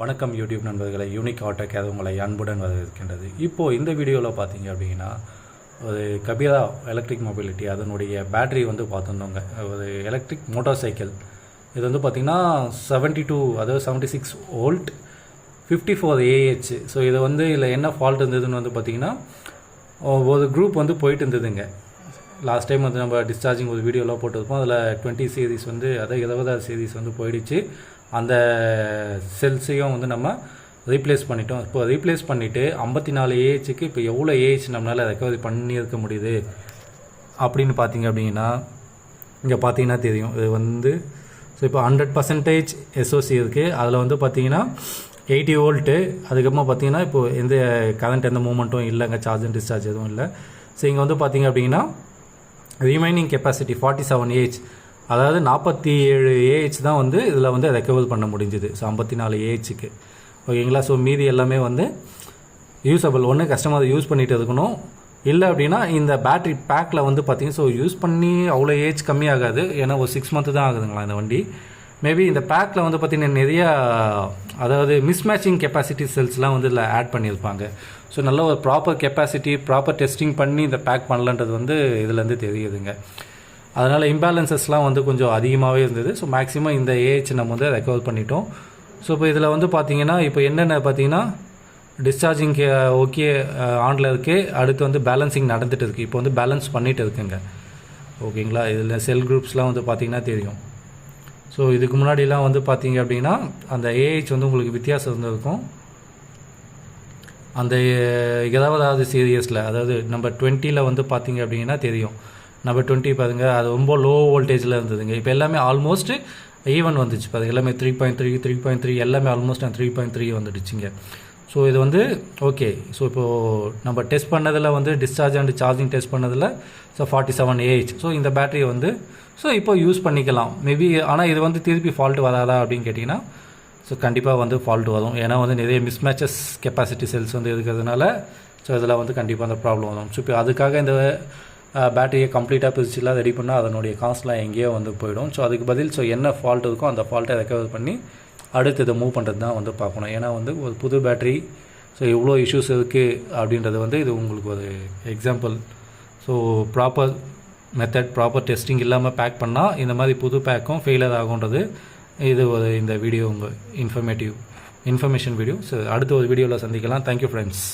வணக்கம் யூடியூப் நண்பர்களை யூனிக் ஆட்டோக் அது உங்களை அன்புடன் வரவேற்கின்றது. இப்போது இந்த வீடியோவில் பார்த்தீங்க அப்படின்னா ஒரு கபீரா எலக்ட்ரிக் மொபிலிட்டி அதனுடைய பேட்டரி வந்து பார்த்துருந்தோங்க ஒரு எலக்ட்ரிக் மோட்டார் சைக்கிள் இது வந்து பார்த்திங்கன்னா செவன்ட்டி டூ அதாவது seventy six volt fifty four AH so இதை வந்து இதில் என்ன ஃபால்ட் இருந்ததுன்னு வந்து பார்த்திங்கன்னா ஒரு குரூப் வந்து போயிட்டு இருந்ததுங்க. லாஸ்ட் டைம் வந்து நம்ம டிஸ்சார்ஜிங் ஒரு வீடியோலாம் போட்டிருப்போம். அதில் டுவெண்ட்டி சீரிஸ் வந்து அதாவது இருபதாவது சீரிஸ் வந்து போயிடுச்சு. அந்த செல்ஸையும் வந்து நம்ம ரீப்ளேஸ் பண்ணிட்டோம். இப்போ ரீப்ளேஸ் பண்ணிவிட்டு ஐம்பத்தி நாலு ஏஹெச்சுக்கு இப்போ எவ்வளோ ஏஹெச் நம்மளால் ரெக்கவரி பண்ணியிருக்க முடியுது? அப்படின்னு பார்த்தீங்க அப்படின்னா இங்கே பார்த்தீங்கன்னா தெரியும். இது வந்து ஸோ இப்போ ஹண்ட்ரட் பர்சன்டேஜ் எஸ்ஓசி இருக்குது அதில் வந்து பார்த்தீங்கன்னா எயிட்டி வோல்ட்டு அதுக்கப்புறமா பார்த்தீங்கன்னா இப்போ எந்த கரண்ட் எந்த மூமெண்ட்டும் இல்லைங்க. சார்ஜ் அண்ட் டிஸ்சார்ஜ் எதுவும் இல்லை. ஸோ இங்கே வந்து பார்த்தீங்க அப்படின்னா remaining capacity forty seven AH அதாவது நாற்பத்தி ஏழு ஏஹெச் தான் வந்து இதில் வந்து ரெக்கவர் பண்ண முடிஞ்சுது. ஸோ ஐம்பத்தி நாலு ஏஹெச்சுக்கு ஓகேங்களா ஸோ மீதி எல்லாமே வந்து யூஸபிள் ஒன்று கஸ்டமர் யூஸ் பண்ணிகிட்டு இருக்கணும். இல்லை அப்படின்னா இந்த பேட்ரி பேக்கில் வந்து பார்த்தீங்கன்னா ஸோ யூஸ் பண்ணி அவ்வளோ ஏஜ் கம்மியாகாது ஏன்னா ஒரு சிக்ஸ் மந்த்து தான் ஆகுதுங்களா இந்த வண்டி? மேபி இந்த பேக்கில் வந்து பார்த்திங்கன்னா நிறையா அதாவது மிஸ்மேட்சிங் கெப்பாசிட்டி செல்ஸ்லாம் வந்து இதில் ஆட் பண்ணியிருப்பாங்க. ஸோ நல்ல ஒரு ப்ராப்பர் கெப்பாசிட்டி ப்ராப்பர் டெஸ்டிங் பண்ணி இந்த பேக் பண்ணலன்றது வந்து இதுலேருந்து தெரியுதுங்க. அதனால் இம்பேலன்சஸ்லாம் வந்து கொஞ்சம் அதிகமாகவே இருந்தது. ஸோ மேக்ஸிமம் இந்த ஏஹெச் நம்ம வந்து ரெக்கவர் பண்ணிட்டோம். ஸோ இப்போ இதில் வந்து பார்த்தீங்கன்னா இப்போ என்னென்ன பார்த்தீங்கன்னா டிஸ்சார்ஜிங் ஓகே ஆனில் இருக்கு அடுத்து வந்து பேலன்சிங் நடந்துட்டு இருக்குது இப்போ வந்து பேலன்ஸ் பண்ணிட்டு இருக்குங்க. ஓகேங்களா இதில் செல் குரூப்ஸ்லாம் வந்து பார்த்தீங்கன்னா தெரியும். ஸோ இதுக்கு முன்னாடிலாம் வந்து பார்த்தீங்க அப்படின்னா அந்த ஏஹெச் வந்து உங்களுக்கு வித்தியாசம் இருந்திருக்கும். அந்த ஏதாவதாவது சீரியஸில் அதாவது நம்ம டுவெண்ட்டியில் வந்து பார்த்தீங்க அப்படின்னா தெரியும். நம்பர் டுவெண்ட்டி பாருங்க அது ரொம்ப லோ வோல்டேஜில் இருந்ததுங்க. இப்போ எல்லாமே ஆல்மோஸ்ட் ஈவன் வந்துச்சு பாருங்க. எல்லாமே three point three three point three எல்லாமே ஆல்மோஸ்ட் த்ரீ பாயிண்ட் த்ரீ வந்துடுச்சுங்க. ஸோ இது வந்து ஓகே ஸோ இப்போது நம்ம டெஸ்ட் பண்ணதில் வந்து டிஸ்சார்ஜ் அண்ட் சார்ஜிங் டெஸ்ட் பண்ணதில் so forty seven AH so இந்த பேட்டரியை வந்து ஸோ இப்போ யூஸ் பண்ணிக்கலாம். மேபி ஆனால் இது வந்து திருப்பி ஃபால்ட் வராதா அப்படின்னு கேட்டிங்கன்னா ஸோ கண்டிப்பாக வந்து ஃபால்ட் வரும். ஏன்னா வந்து நிறைய மிஸ்மேச்சஸ் கெப்பாசிட்டி செல்ஸ் வந்து இருக்கிறதுனால ஸோ இதில் வந்து கண்டிப்பாக அந்த ப்ராப்ளம் வரும். ஸோ இப்போ அதுக்காக இந்த பேட்டரியை கம்ப்ளீட்டாக பிரிச்சுலாம் ரெடி பண்ணால் அதனுடைய காஸ்ட்லாம் எங்கேயோ வந்து போயிடும். ஸோ அதுக்கு பதில் ஸோ என்ன ஃபால்ட் இருக்கோ அந்த ஃபால்ட்டை ரெக்கவர் பண்ணி அடுத்து இதை மூவ் பண்ணுறது தான் வந்து பார்க்கணும். ஏன்னா வந்து ஒரு புது பேட்டரி ஸோ இவ்வளோ இஷ்யூஸ் இருக்குது அப்படின்றது வந்து இது உங்களுக்கு ஒரு example so proper method proper testing இல்லாமல் பேக் பண்ணால் இந்த மாதிரி புது பேக்கும் ஃபெயிலர் ஆகுன்றது இது ஒரு இந்த வீடியோ உங்கள் இன்ஃபர்மேட்டிவ் இன்ஃபர்மேஷன் வீடியோ ஸோ அடுத்த ஒரு வீடியோவில் சந்திக்கலாம். Thank you friends